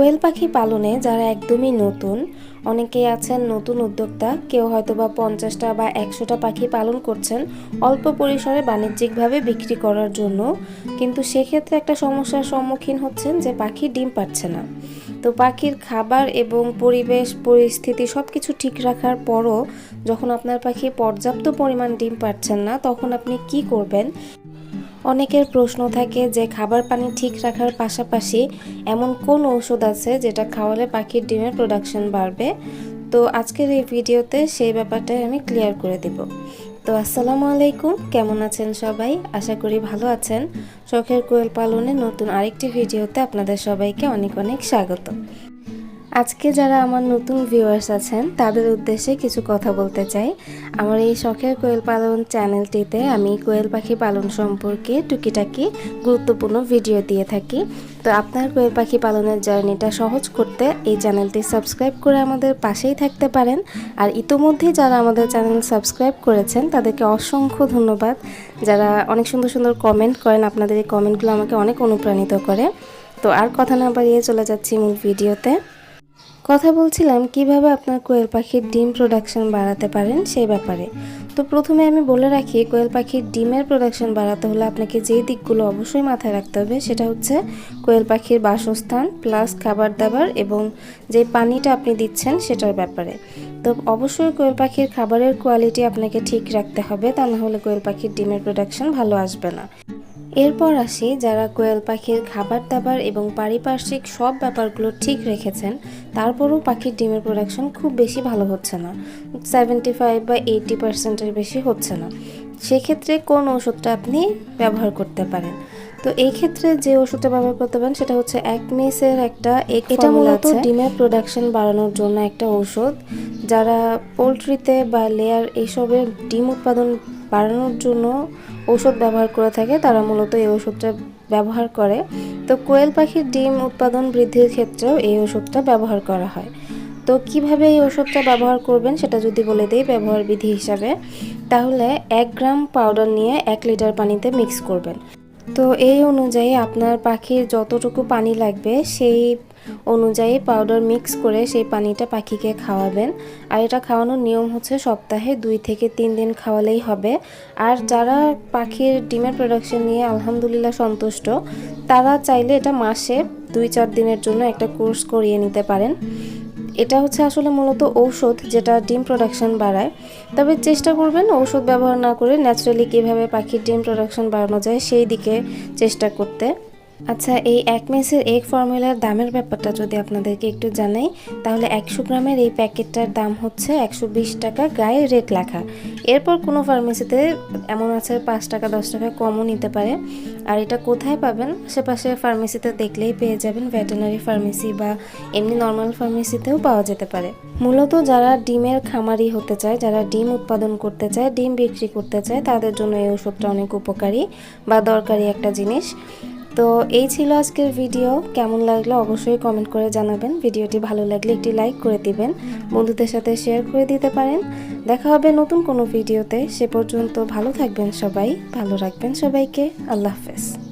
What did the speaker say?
কোয়েল পাখি পালনে যারা একদমই নতুন, অনেকেই আছেন নতুন উদ্যোক্তা, কেউ হয়তো বা পঞ্চাশটা বা একশোটা পাখি পালন করছেন অল্প পরিসরে বাণিজ্যিকভাবে বিক্রি করার জন্য। কিন্তু সেক্ষেত্রে একটা সমস্যার সম্মুখীন হচ্ছেন যে পাখি ডিম পাচ্ছে না। তো পাখির খাবার এবং পরিবেশ, পরিস্থিতি সব কিছু ঠিক রাখার পরও যখন আপনার পাখি পর্যাপ্ত পরিমাণ ডিম পাচ্ছেন না, তখন আপনি কি করবেন? অনেকের প্রশ্ন থাকে যে খাবার পানি ঠিক রাখার পাশাপাশি এমন কোন ঔষধ আছে যেটা খাওয়ালে পাখির ডিমের প্রোডাকশন বাড়বে? তো আজকের এই ভিডিওতে সেই ব্যাপারটাই আমি ক্লিয়ার করে দেব। তো আসসালামু আলাইকুম, কেমন আছেন সবাই? আশা করি ভালো আছেন। শখের কোয়েল পালনে নতুন আরেকটি ভিডিওতে আপনাদের সবাইকে অনেক অনেক স্বাগত। আজকে যারা আমার নতুন ভিউয়ার্স আছেন, তাদের উদ্দেশ্যে কিছু কথা বলতে চাই। আমার এই শখের কোয়েল পালন চ্যানেলটিতে আমি কোয়েল পাখি পালন সম্পর্কে টুকিটাকি গুরুত্বপূর্ণ ভিডিও দিয়ে থাকি। তো আপনার কোয়েল পাখি পালনের জার্নিটা সহজ করতে এই চ্যানেলটি সাবস্ক্রাইব করে আমাদের পাশেই থাকতে পারেন। আর ইতোমধ্যেই যারা আমাদের চ্যানেল সাবস্ক্রাইব করেছেন, তাদেরকে অসংখ্য ধন্যবাদ। যারা অনেক সুন্দর সুন্দর কমেন্ট করেন, আপনাদের এই কমেন্টগুলো আমাকে অনেক অনুপ্রাণিত করে। তো আর কথা না বাড়িয়ে চলে যাচ্ছি মূল ভিডিওতে কথা বলছিলাম কীভাবে আপনার কোয়েল পাখির ডিম প্রোডাকশন বাড়াতে পারেন সেই ব্যাপারে। তো প্রথমে আমি বলে রাখি, কোয়েল পাখির ডিমের প্রোডাকশন বাড়াতে হলে আপনাকে যেই দিকগুলো অবশ্যই মাথায় রাখতে হবে সেটা হচ্ছে কোয়েল পাখির বাসস্থান প্লাস খাবার দাবার এবং যে পানিটা আপনি দিচ্ছেন সেটার ব্যাপারে। তো অবশ্যই কোয়েল পাখির খাবারের কোয়ালিটি আপনাকে ঠিক রাখতে হবে, তা না হলে কোয়েল পাখির ডিমের প্রোডাকশন ভালো আসবে না। এরপর আসি যারা কোয়েল পাখির খাবার দাবার এবং পারিপার্শ্বিক সব ব্যাপারগুলো ঠিক রেখেছেন তারপরও পাখির ডিমের প্রোডাকশন খুব বেশি ভালো হচ্ছে না। সেভেন্টি ফাইভ বা এইটি পার্সেন্টের বেশি হচ্ছে না। সেক্ষেত্রে কোন ওষুধটা আপনি ব্যবহার করতে পারেন? তো এই ক্ষেত্রে যে ওষুধটা ব্যবহার করতে পারেন সেটা হচ্ছে একমিসের একটা এটা মূলত ডিমের প্রোডাকশন বাড়ানোর জন্য একটা ঔষধ যারা পোলট্রিতে বা লেয়ার এইসবের ডিম উৎপাদন বাড়ানোর জন্য ওষুধ ব্যবহার করে থাকে। তারা মূলত এই ওষুধটা ব্যবহার করে। তো কোয়েল পাখির ডিম উৎপাদন বৃদ্ধির ক্ষেত্রেও এই ওষুধটা ব্যবহার করা হয়। তো কীভাবে এই ওষুধটা ব্যবহার করবেন সেটা যদি বলে দেই ব্যবহার বিধি হিসাবে, তাহলে এক গ্রাম পাউডার নিয়ে এক লিটার পানিতে মিক্স করবেন। তো এই অনুযায়ী আপনার পাখির যতটুকু পানি লাগবে, সেই অনুযায়ী পাউডার মিক্স করে সেই পানিটা পাখিকে খাওয়াবেন। আর এটা খাওয়ানোর নিয়ম হচ্ছে সপ্তাহে দুই থেকে তিন দিন খাওয়ালেই হবে। আর যারা পাখির ডিমের প্রোডাকশন নিয়ে আলহামদুলিল্লাহ সন্তুষ্ট, তারা চাইলে এটা মাসে দুই চার দিনের জন্য একটা কোর্স করিয়ে নিতে পারেন। এটা হচ্ছে আসলে মূলত ঔষধ যেটা ডিম প্রোডাকশন বাড়ায়। তবে চেষ্টা করবেন ঔষধ ব্যবহার না করে ন্যাচারালি কীভাবে পাখির ডিম প্রোডাকশন বাড়ানো যায় সেই দিকে চেষ্টা করতে। আচ্ছা এই এক মেসের এগ ফর্মুলার দামের ব্যাপারটা যদি আপনাদেরকে একটু জানাই, তাহলে একশো গ্রামের এই প্যাকেটটার দাম হচ্ছে একশো বিশ টাকা গায়ে রেট লেখা। এরপর কোনো ফার্মেসিতে এমন আছে পাঁচ টাকা, দশ টাকা কমও নিতে পারে। আর এটা কোথায় পাবেন? আশেপাশে ফার্মেসিতে দেখলেই পেয়ে যাবেন ভেটেনারি ফার্মেসি বা এমনি নর্মাল ফার্মেসিতেও পাওয়া যেতে পারে। মূলত যারা ডিমের খামারি হতে চায়, যারা ডিম উৎপাদন করতে চায়, ডিম বিক্রি করতে চায়, তাদের জন্য এই ওষুধটা অনেক উপকারী বা দরকারি একটা জিনিস। তো এই ছিল আজকের ভিডিও কেমন লাগল অবশ্যই কমেন্ট করে জানাবেন। ভিডিওটি ভালো লাগলে একটি লাইক করে দিবেন। বন্ধুদের সাথে শেয়ার করে দিতে পারেন। দেখা হবে নতুন কোনো ভিডিওতে সে পর্যন্ত ভালো থাকবেন সবাই। ভালো রাখবেন সবাইকে। আল্লাহ হাফেজ।